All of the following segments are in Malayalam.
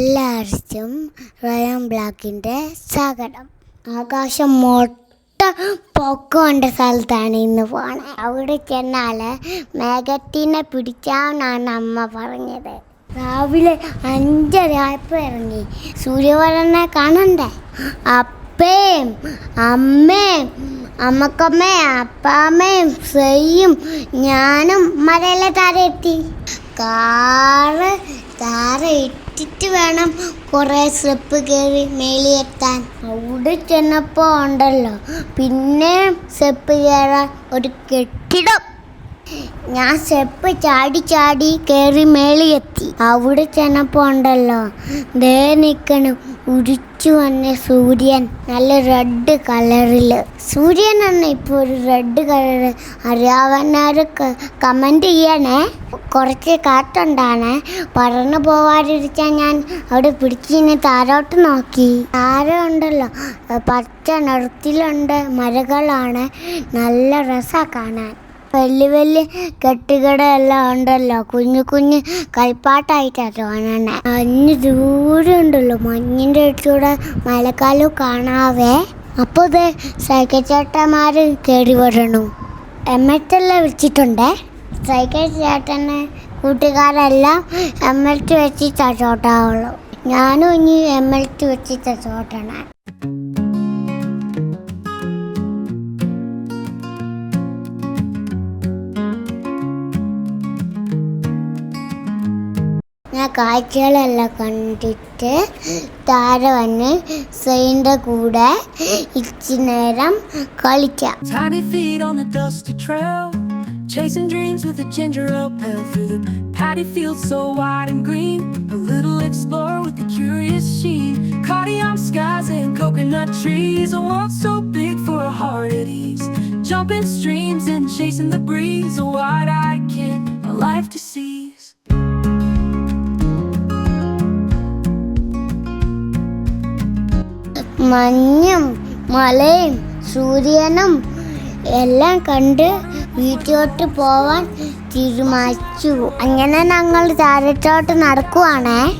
എല്ലാവർക്കും റോയൽ ബ്ലാക്കിന്റെ സ്വാഗതം. ആകാശം മൊട്ട പൊക്കമുണ്ട സ്ഥലത്താണ് ഇന്ന് പോണത് അവിടെ ചെന്നാൽ മേഘത്തിനെ പിടിക്കാമെന്നാണ് അമ്മ പറഞ്ഞത്. രാവിലെ അഞ്ചര ആയപ്പോൾ ഇറങ്ങി. സൂര്യവരനെ കാണണ്ടേ? അപ്പയും അമ്മയും അമ്മക്കമ്മയും അപ്പാമ്മയും സെയ്യും ഞാനും മലയിലെ താഴെ എത്തി കാറ് താഴെ ഇട്ടിട്ട് വേണം കുറേ സ്ലിപ്പ് കയറി മേളിയെത്താൻ അവിടെ ചെന്നപ്പോൾ ഉണ്ടല്ലോ. പിന്നെ സ്റ്റെപ്പ് കയറാൻ ഒരു കെട്ടിടം. ഞാൻ സ്റ്റെപ്പ് ചാടി ചാടി കയറി മേളിയെത്തി. അവിടെ ചെന്നപ്പോൾ ഉണ്ടല്ലോ ദേ നിൽക്കണം ഉരിച്ചു വന്ന സൂര്യൻ നല്ല റെഡ് കളറിൽ സൂര്യനാണ് ഇപ്പോൾ ഒരു റെഡ് കളറ് അറിയാവുന്നവർ കമന്റ് ചെയ്യണേ. കുറച്ച് കാറ്റുണ്ടാണ്. പറന്നു പോവാതിരിച്ചാൽ ഞാൻ അവിടെ പിടിച്ചിന് താരോട്ട് നോക്കി. താരം ഉണ്ടല്ലോ പച്ച നിറത്തിലുണ്ട് മരകളാണ്. നല്ല രസമാണ് കാണാൻ. വലിയ വലിയ കെട്ടുകടയെല്ലാം ഉണ്ടല്ലോ. കുഞ്ഞു കുഞ്ഞു കളിപ്പാട്ടായിട്ടാണ് തോന്നണേ മഞ്ഞ് ദൂരെ ഉണ്ടല്ലോ. മഞ്ഞിന്റെ അടുത്തൂടെ മഴക്കാലം കാണാവേ. അപ്പോൾ ഇത് സൈക്കിൾ കയറി വരണു. എമ്മറ്റെല്ലാം വെച്ചിട്ടുണ്ടേ സൈക്കിൾ ചേട്ടന് കൂട്ടുകാരെല്ലാം എമ്മറ്റ് വെച്ചിട്ടാണ് ചോട്ടാവുള്ളൂ. ഞാനും ഇനി എമ്മറ്റ് വെച്ചിട്ടാ ചോട്ടണേ. ഞാൻ കാഴ്ചകളെല്ലാം കണ്ടിട്ട് താഴെ വന്ന് സെയിന്റെ കൂടെ ഇച്ചി നേരം കളിക്കാം chasing dreams with a ginger ale pale through the paddy fields so wide and green. A little explorer with a curious sheen, cardium skies and coconut trees. A world so big for a heart at ease, jumping streams and chasing the breeze. A wide-eyed kid, a life to seize. മഞ്ഞും മലയും സൂര്യനും എല്ലാം കണ്ട് വീട്ടിലോട്ട് പോവാൻ തീരുമാനിച്ചു. അങ്ങനെ ഞങ്ങൾ താരത്തോട്ട് നടക്കുവാണേ.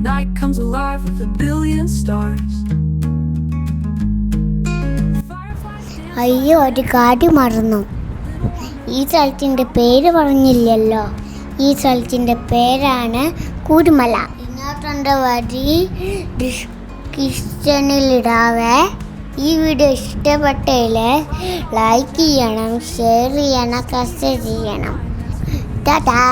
Night comes alive with a billion stars. അയ്യോ ഒരു കാര്യം മറന്നു. ഈ സ്ഥലത്തിന്റെ പേര് പറഞ്ഞില്ലല്ലോ. ഈ സ്ഥലത്തിന്റെ പേരാണ് കൂരുമല. ഇങ്ങോട്ടുണ്ട് വരി ഡിസ്ക്രിപ്ഷനിലിടാവേ ഈ വീഡിയോ ഇഷ്ടപ്പെട്ടതിൽ ലൈക്ക് ചെയ്യണം ഷെയർ ചെയ്യണം കസ്റ്റ് ചെയ്യണം. ടാറ്റാ.